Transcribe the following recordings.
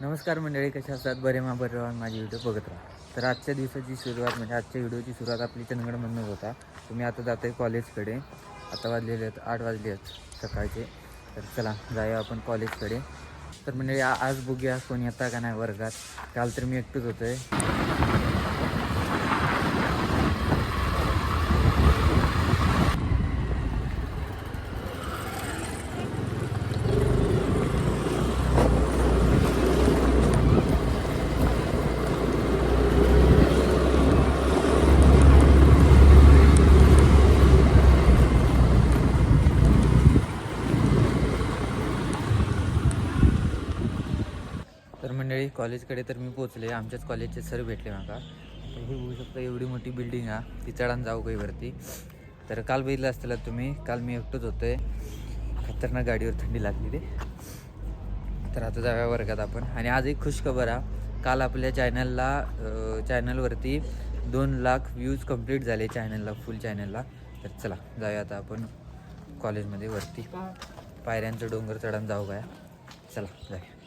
नमस्कार मंडळी कशा असतात? बरे मा बरे राहा. माझी व्हिडिओ बघत राहा. तर आजच्या दिवसाची सुरुवात म्हणजे आजच्या व्हिडिओची सुरुवात आपली चंदगडमधून होता. तुम्ही आता जातो आहे कॉलेजकडे. आता वाजलेले आहेत आठ वाजले आहेत सकाळचे. तर चला जाऊया आपण कॉलेजकडे. तर मंडळी आज बघूया कोणी येता का नाही वर्गात. काल तर मी एकटंच होतो आहे तर मंडळी कॉलेजकडे तर मी पोचले आमच्याच कॉलेजचे सर भेटले माका तर हे होऊ शकता एवढी मोठी बिल्डिंग हा. ती चढान जाऊ काही वरती. तर काल बघितलं असताना तुम्ही काल मी एकटंच आहे खतरनाक गाडीवर थंडी लागली ते तर आता जाव्या वर्गात आपण. आणि आज एक खुश खबर हा. काल आपल्या चॅनलला चॅनलवरती दोन लाख व्ह्यूज कंप्लीट झाले चॅनलला फुल चॅनलला तर चला जाऊया आता आपण कॉलेजमध्ये वरती. पायऱ्यांचं डोंगर चढान जाऊ काय? चला जाऊया.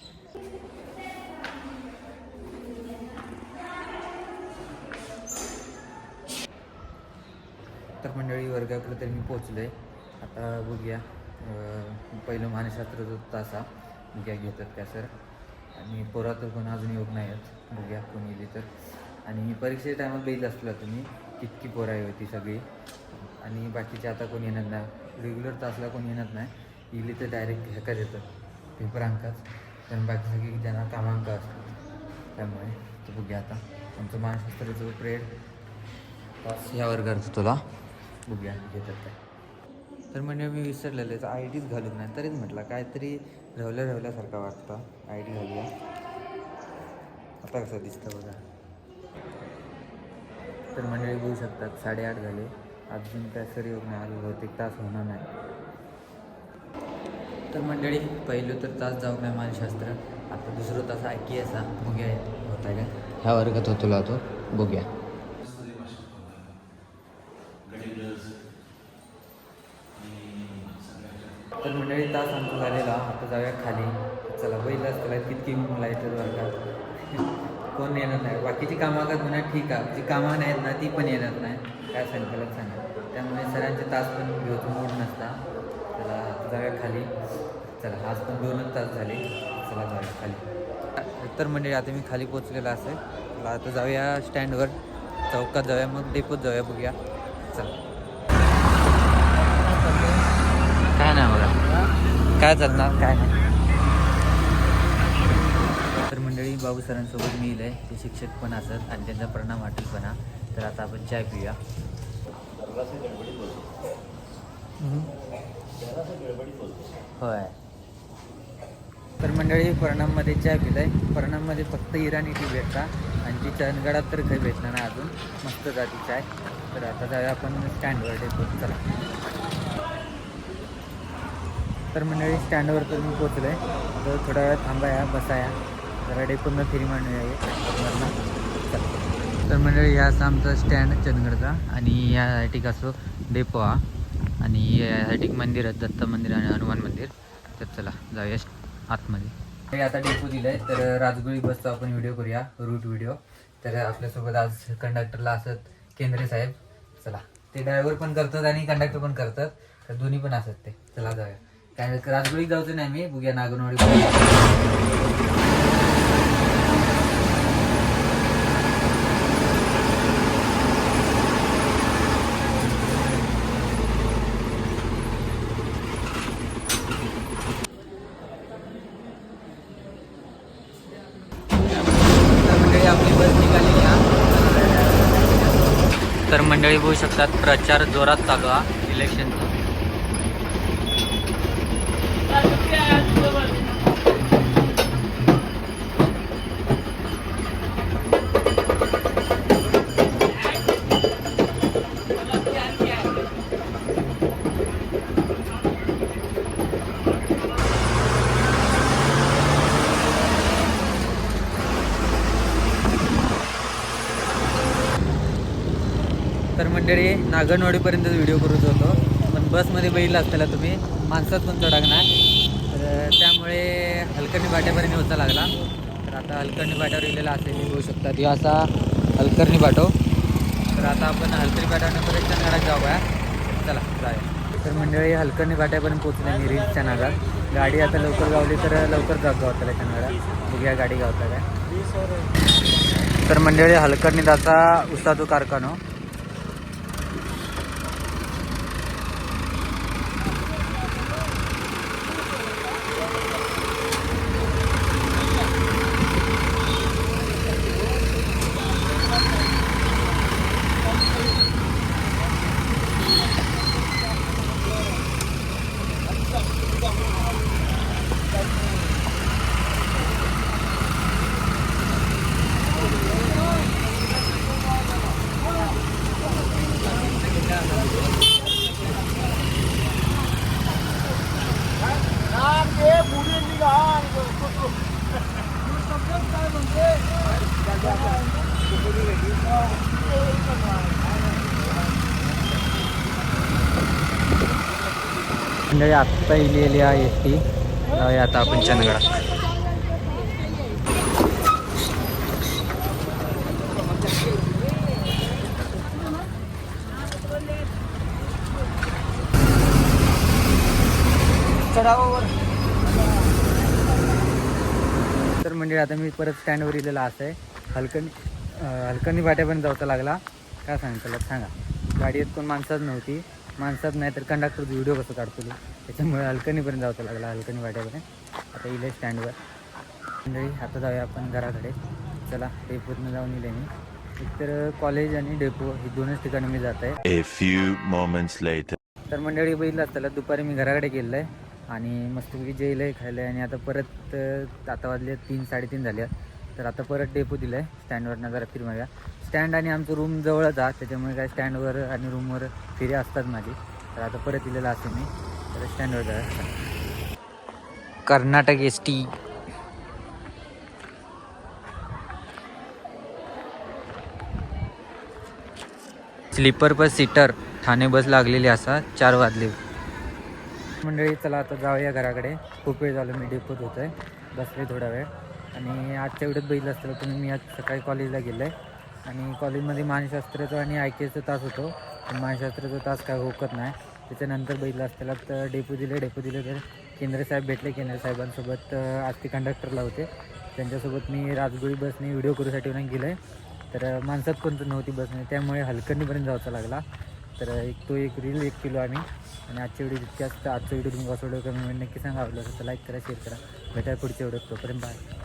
तर मंडळी वर्गाकडे तर मी पोचलो आहे आता बघूया पहिलं मानसशास्त्राचा तास हा बघूया घेतात का सर? आणि पोरा तर कोण अजून योग नाही आहेत. बघूया कोण येईल तर. आणि परीक्षेच्या टायमात बघितलं असलं तुम्ही कितकी पोरं होती सगळी. आणि बाकीचे आता कोण येणार नाही. रेग्युलर तासला कोण येणार नाही. इली तर डायरेक्ट ह्याकाच देतात पेपर अंकाच कारण बाकी सगळी ज्यांना कामांक असतात. त्यामुळे तर बघूया आता. आमचं मानसशास्त्राचं प्रेड तास ह्या वर्गात तुला बघूया घेतात काय. तर म्हणजे मी विसरलेलं आहे. आय डीच घालून नाही तरीच म्हटलं काहीतरी रवल्या रवल्यासारखा वाटतं. आय डी घालूया. आता कसं दिसतं बघा. तर मंडळी बघू शकतात. साडेआठ झाले. अजून काय सर योग नाही आलो बहुतेक तास होणार नाही. तर मंडळी पहिलं तर तास जाऊ काय मानशास्त्र आता दुसरं तास ऐकी असा बघूया होत आहे का? ह्या वर्गात होतो तो बघूया तर तास आमचा झालेला. आता जाऊया खाली. चला बैल असताना कितकी मुलं आहेत वर्गात कोण येणार नाही. बाकीची कामं का म्हणा ठीक आहे. जी कामं नाहीत ना ती पण येणार नाही. काय संकल्प सांगा. त्यामुळे सरांचे तास पण घेऊन मूड नसता. चला आता जाऊया खाली. चला आज पण दोनच तास झाले. चला जाऊया खाली. तर म्हणजे आता मी खाली पोचलेला असेल. आता जाऊया स्टँडवर चौकात जाऊया मग डेपोत जाऊया बघूया. चला काय नाही बघा काय चालणार? काय नाही. तर मंडळी बाबू सरांसोबत मी आहे. ते शिक्षक पण असत आणि त्यांचा परिणाम वाटेलपणा तर आता आपण चाय पिऊया. होय. तर मंडळी परिणाममध्ये चहा पिलाय. परिणाममध्ये फक्त इराणी टी भेटता आणि ती चरणगडात तर काही भेटणार नाही अजून. मस्त जाती चाय. तर आता जाऊया आपण स्टँडवर डेपो चला. तर मंडळी स्टँडवर तर मी पोचलो आहे तर थोडा वेळ थांबाया बसाया. जरा डेपोनं फिरी मांडूया तर मंडळी ह्या असा आमचा स्टँड चंदगडचा आणि यासाठी ठिक असो डेपो हा. आणि या मंदिर आहे दत्त मंदिर आणि हनुमान मंदिर. तर चला जाऊया आतमध्ये. आता डेपो दिलाय तर राजगुळी बसचा आपण व्हिडिओ करूया रूट व्हिडिओ तर आपल्यासोबत आज कंडक्टरला असत केंद्रे साहेब. चला. ते ड्रायव्हर पण करतात आणि कंडक्टर पण करतात. तर दोन्ही पण असत ते. चला जाऊया. काय राजगुडीत जाऊचं नाही मी बुग्या नागनवाडी. तर मंडळी आपली या. तर मंडळी बघू शकतात प्रचार जोरात चालू हा. इलेक्शनचा तर मंडळी नागणवाडीपर्यंत व्हिडिओ करत होतो पण बसमध्ये बैल असताना तुम्ही माणसात पण चढाक नाही तर हलकणी होता लागला. तर आता हलकर्णी पाट्यावर गेलेला असेल मी बघू शकता. ती असा हलकर्णी पाठव तर आता आपण हलकर्णी पाट्यावर परत जाऊ या चला जाऊया. तर मंडळी हलकर्णी बाट्यापर्यंत पोहोचले मी रील्सच्या नागात. गाडी आता लवकर गावली तर लवकर जात गावताला चंदगडात बघूया गाडी गावता काय तर मंडळी हलकर्णी दाचा उसादू कारखानो. मंडळी आत्ता इलेली आहे एस टी जाऊया आता आपण चंदगडात. चढावावर. म्हणजे आता मी परत स्टँडवर इलेला असं आहे. हलकणी हलकणी फाट्यापर्यंत जाऊचा लागला. काय सांगितलं तुला सांगा. गाडीत कोण माणसाच नव्हती. माणसाच नाही तर कंडक्टरचा व्हिडिओ कसं काढतो त्याच्यामुळे हलकणीपर्यंत जाऊचा लागला हलकणी फाट्यापर्यंत आता इले स्टँडवर मंडळी आता जाऊया आपण घराकडे. चला डेपोतनं जाऊन इले मी. एकतर कॉलेज आणि डेपो ही दोनच ठिकाणी मी जात आहे. तर मंडळी बघितलं असताना दुपारी मी घराकडे गेलो आहे. आणि मस्तपैकी जेवलं आहे खायलं आहे आणि आता परत आता वाजले तीन साडेतीन झाले तर आता परत डेपो दिलं आहे स्टँडवरनं जरा फिरमाव्या स्टँड आणि आमचं रूम जवळच आहे त्याच्यामुळे काय स्टँडवर आणि रूमवर फिरे असतात माझी. तर आता परत दिलेलं असते मी. तर स्टँडवर जा Karnataka S T sleeper bus seater Thane bus लागलेली असा चार वाजले. मंडळी चला आता जाऊया घराकडे. खूप वेळ झालो मी डेपोत होतो आहे बसले थोडा वेळ. आणि आजच्या वेळेत बघितलं असतं तुम्ही मी आज सकाळी कॉलेजला गेलो आहे आणि कॉलेजमध्ये मानशास्त्राचा आणि आय के तास होतो. पण मानशास्त्राचा तास काय होकत नाही. त्याच्यानंतर बघितलं असताना तर डेपो दिले डेपो दिले तर केंद्र साहेब भेटले केंद्र साहेबांसोबत आज ते कंडक्टरला होते. त्यांच्यासोबत मी राजगोळी बसने व्हिडिओ करूसाठी म्हणून गेलो आहे तर माणसात कोणतं नव्हती बसने त्यामुळे हलकणीपर्यंत जायचा लागला. तर एक तो एक रील एक किलो आम्ही. आणि आजच्या व्हिडिओ जितक्यात आजचा व्हिडिओ तुम्ही कसं व्हिडिओ कमी नक्की सांगा. आवडलं तर लाईक करा शेअर करा. भेटा पुढच्या व्हिडिओ तोपर्यंत बाय